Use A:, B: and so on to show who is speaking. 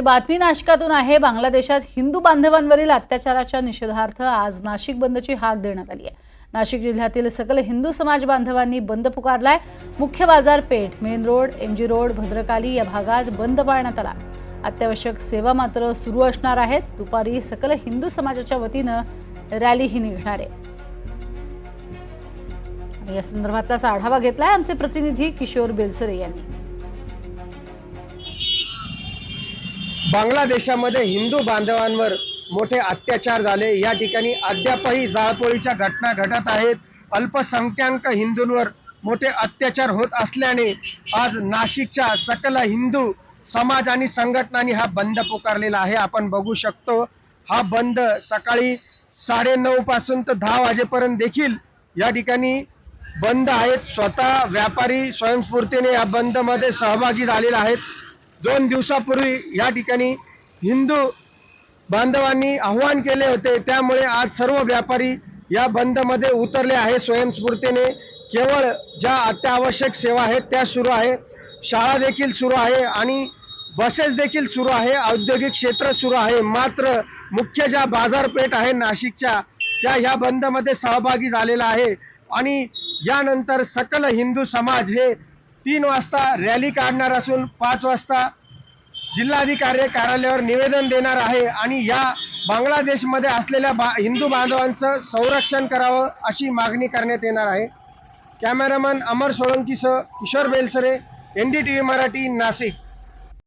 A: बातमी नाशकातून आहे बांगलादेशात हिंदू बांधवांवरील अत्याचाराच्या निषेधार्थ आज नाशिक बंदची हाक देण्यात आली आहे. नाशिक जिल्ह्यातील सकल हिंदू समाज बांधवांनी बंद पुकारलाय. मुख्य बाजारपेठ main road MG road Bhadrakali या भागात बंद पाळण्यात आला. अत्यावश्यक सेवा मात्र सुरू असणार आहेत. दुपारी सकल हिंदू समाजाच्या वतीनं रॅलीही निघणार आहे. या संदर्भातलाच आढावा घेतलाय आमचे प्रतिनिधी किशोर बेलसरे यांनी.
B: बांगलादेशामध्ये हिंदू बांधवांवर मोठे अत्याचार झाले. या ठिकाणी अद्यापही जाळपोळीच्या घटना घडत आहेत. अल्पसंख्याक हिंदूंवर मोठे अत्याचार होत असल्याने आज नाशिकच्या सकल हिंदू समाज आणि संघटनांनी हा बंद पुकारलेला आहे. आपण बघू शकतो हा बंद सकाळी साडेनऊ पासून तर दहा वाजेपर्यंत देखील या ठिकाणी बंद आहेत. स्वतः व्यापारी स्वयंस्फूर्तीने या बंदमध्ये सहभागी झालेले आहेत दोन दिवसापूर्वी या ठिकाणी हिंदू बांधवांनी आव्हान केले होते. त्यामुळे आज सर्व व्यापारी या बंदमध्ये उतरले आहे स्वयंस्फूर्तीने. केवळ ज्या अत्यावश्यक सेवा आहेत त्या सुरू आहे. शाळा देखील सुरू आहे आणि बसेस देखील सुरू आहे. औद्योगिक क्षेत्र सुरू आहे. मात्र मुख्य ज्या बाजारपेठ आहे नाशिकच्या त्या ह्या बंदमध्ये सहभागी झालेला आहे. आणि यानंतर सकल हिंदू समाज हे तीन वाजता रॅली काढणार असून पाच वाजता जिल्हाधिकारी कार्यालयावर निवेदन देणार आहे आणि या बांगलादेशमध्ये असलेल्या बा हिंदू बांधवांचं संरक्षण करावं अशी मागणी करण्यात येणार आहे. Cameraman Amar सोळंकीसह Kishor Belsare N D T V Marathi Nashik.